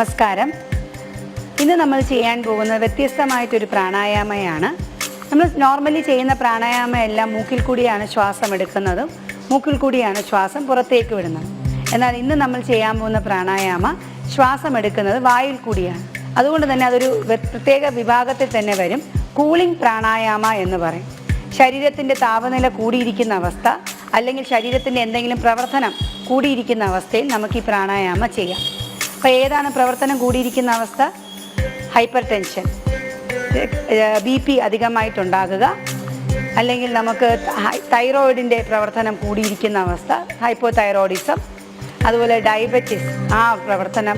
നമസ്കാരം. ഇന്ന് നമ്മൾ ചെയ്യാൻ പോകുന്നത് വ്യത്യസ്തമായിട്ടൊരു പ്രാണായാമയാണ്. നമ്മൾ നോർമലി ചെയ്യുന്ന പ്രാണായാമയെല്ലാം മൂക്കിൽ കൂടിയാണ് ശ്വാസം എടുക്കുന്നതും മൂക്കിൽ കൂടിയാണ് ശ്വാസം പുറത്തേക്ക് വിടുന്നത്. എന്നാൽ ഇന്ന് നമ്മൾ ചെയ്യാൻ പോകുന്ന പ്രാണായാമ ശ്വാസം എടുക്കുന്നത് വായിൽ കൂടിയാണ്. അതുകൊണ്ട് തന്നെ അതൊരു പ്രത്യേക വിഭാഗത്തിൽ തന്നെ വരും. കൂളിംഗ് പ്രാണായാമ എന്ന് പറയും. ശരീരത്തിന്റെ താപനില കൂടിയിരിക്കുന്ന അവസ്ഥ അല്ലെങ്കിൽ ശരീരത്തിന്റെ എന്തെങ്കിലും പ്രവർത്തനം കൂടിയിരിക്കുന്ന അവസ്ഥയിൽ നമുക്ക് ഈ പ്രാണായാമ ചെയ്യാം. അപ്പോൾ ഏതാണ് പ്രവർത്തനം കൂടിയിരിക്കുന്ന അവസ്ഥ? ഹൈപ്പർ ടെൻഷൻ ബി പി അധികമായിട്ടുണ്ടാകുക. അല്ലെങ്കിൽ നമുക്ക് തൈറോയിഡിന്റെ പ്രവർത്തനം കൂടിയിരിക്കുന്ന അവസ്ഥ ഹൈപ്പോ തൈറോയിഡിസം അതുപോലെ ഡയബറ്റിസ് ആ പ്രവർത്തനം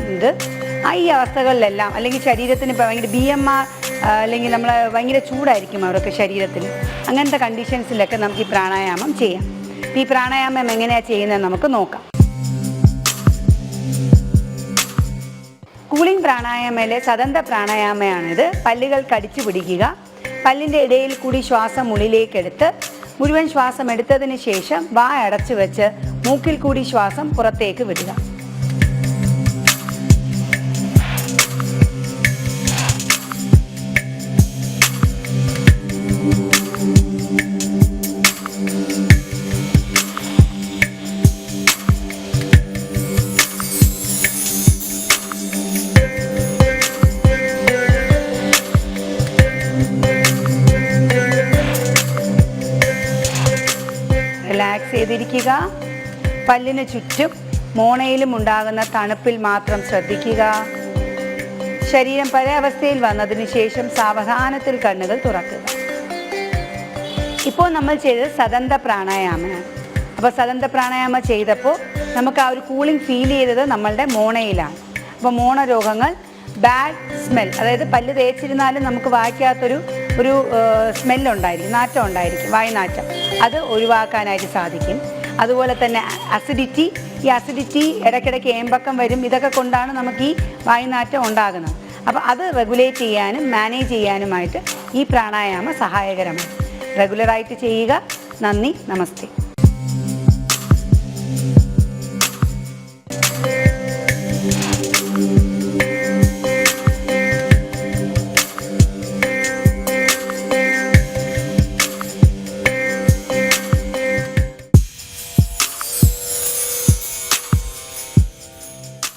ആ ഈ അവസ്ഥകളിലെല്ലാം അല്ലെങ്കിൽ ശരീരത്തിന് ഇപ്പോൾ ഭയങ്കര ബി എം ആർ അല്ലെങ്കിൽ നമ്മൾ ഭയങ്കര ചൂടായിരിക്കും അവർക്ക് ശരീരത്തിൽ. അങ്ങനത്തെ കണ്ടീഷൻസിലൊക്കെ നമുക്ക് ഈ പ്രാണായാമം ചെയ്യാം. ഈ പ്രാണായാമം എങ്ങനെയാണ് ചെയ്യുന്നത് നമുക്ക് നോക്കാം. കൂളിംഗ് പ്രാണായാമയിലെ സദന്ത പ്രാണായാമയാണിത്. പല്ലുകൾ കടിച്ചു പിടിക്കുക. പല്ലിന്റെ ഇടയിൽ കൂടി ശ്വാസം ഉള്ളിലേക്കെടുത്ത് മുഴുവൻ ശ്വാസം എടുത്തതിന് ശേഷം വാ അടച്ചു വെച്ച് മൂക്കിൽ കൂടി ശ്വാസം പുറത്തേക്ക് വിടുക. ചെയ്തിരിക്കുക. പല്ലിന് ചുറ്റും മോണയിലും ഉണ്ടാകുന്ന തണുപ്പിൽ മാത്രം ശ്രദ്ധിക്കുക. ശരീരം പല അവസ്ഥയിൽ വന്നതിന് ശേഷം സാവധാനത്തിൽ കണ്ണുകൾ തുറക്കുക. ഇപ്പോൾ നമ്മൾ ചെയ്തത് സദന്ത പ്രാണായാമമാണ്. അപ്പോൾ സദന്ത പ്രാണായാമ ചെയ്തപ്പോൾ നമുക്ക് ആ ഒരു കൂളിംഗ് ഫീൽ ചെയ്തത് നമ്മളുടെ മോണയിലാണ്. അപ്പോൾ മോണ രോഗങ്ങൾ ബാഡ് സ്മെൽ അതായത് പല്ല് തേച്ചിരുന്നാലും നമുക്ക് വായിക്കാത്തൊരു ഒരു സ്മെല്ലുണ്ടായിരിക്കും നാറ്റം ഉണ്ടായിരിക്കും വായ്നാറ്റം. അത് ഒഴിവാക്കാനായിട്ട് സാധിക്കും. അതുപോലെ തന്നെ അസിഡിറ്റി ഈ അസിഡിറ്റി ഇടയ്ക്കിടയ്ക്ക് ഏമ്പക്കം വരും. ഇതൊക്കെ കൊണ്ടാണ് നമുക്ക് ഈ വായുനാറ്റം ഉണ്ടാകുന്നത്. അപ്പോൾ അത് റെഗുലേറ്റ് ചെയ്യാനും മാനേജ് ചെയ്യാനുമായിട്ട് ഈ പ്രാണായാമം സഹായകരമാണ്. റെഗുലറായിട്ട് ചെയ്യുക. നന്ദി. നമസ്തേ.